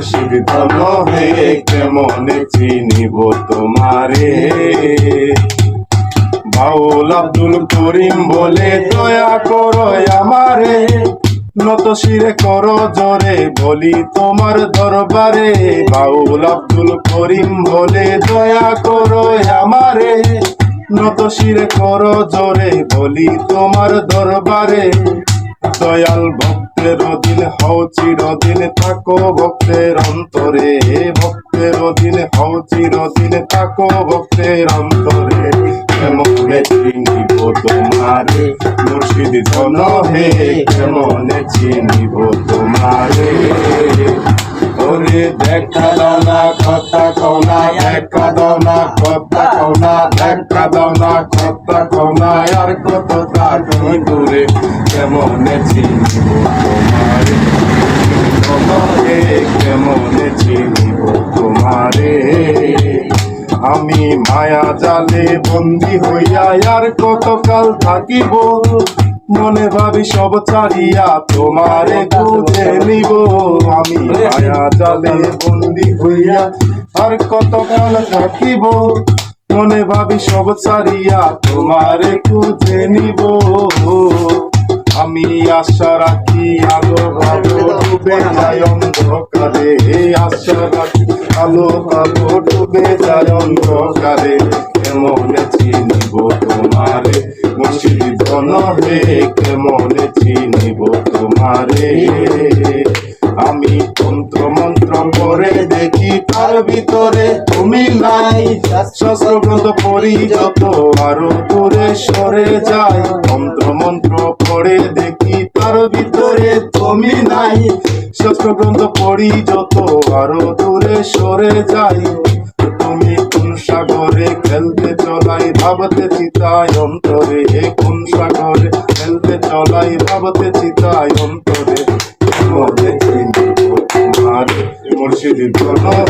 মুর্শিদ ধন হে কেমন চিনিব তোমারে। বাউল আব্দুল করিম বলে, দয়া করো আমারে নত শিরে করো জোরে বলি তোমার দরবারে। বাউল আব্দুল করিম বলে, দয়া করো আমারে নত শিরে করো জোরে বলি তোমার দরবারে। দয়াল ভক্তের অধীন হও চিরদিন থাকো ভক্তের অন্তরে। ভক্তের অধীন হও চিরদিন থাকো ভক্তের অন্তরে। কেমনে চিনিব তোমারে? মুর্শিদ জন হে, কেমনে চিনিব তোমারে? ওরে দেখা দাও কথা কও দেখা দাও কথা কও দেখা দাও কথা আর দূরে কেমনে চিনিব তোমারে তোমারে কেমনে চিনিব তোমারে আমি মায়া জালে বন্দি হইয়া আর কতকাল থাকিব? মনে ভাবি সব ছাড়িয়া তোমারে খুঁজে নিব। আমি মায়া জালে বন্দি হইয়া আর কতকাল থাকিব? মনে ভাবি সব ছাড়িয়া তোমারে খুঁজে নিব। আমি আশা রাখি আলো আলো ডুবে যায় অন্ধকারে। আশা রাখি আলো আলো ডুবে যায় অন্ধকারে। কেমনে চিনিব তোমারে? মুর্শিদ ধন হে কেমনে চিনিব তোমারে? ভিতরে তুমি নাই। গ্রন্থ পড়ি যত আরও দূরে সরে যায়। তন্ত্র মন্ত্র পড়ে দেখি তার ভিতরে তুমি নাই। শস্ত্র গ্রন্থ পড়ি যত আরও দূরে সরে যাই তুমি কোন সাগরে খেলতে চলাই ভাবতে চিতায় অন্তরে। কোন সাগরে খেলতে চলাই ভাবতে চিতায় অন্তরে। কেমনে চিনিব তোমারে মুর্শিদ ধন হে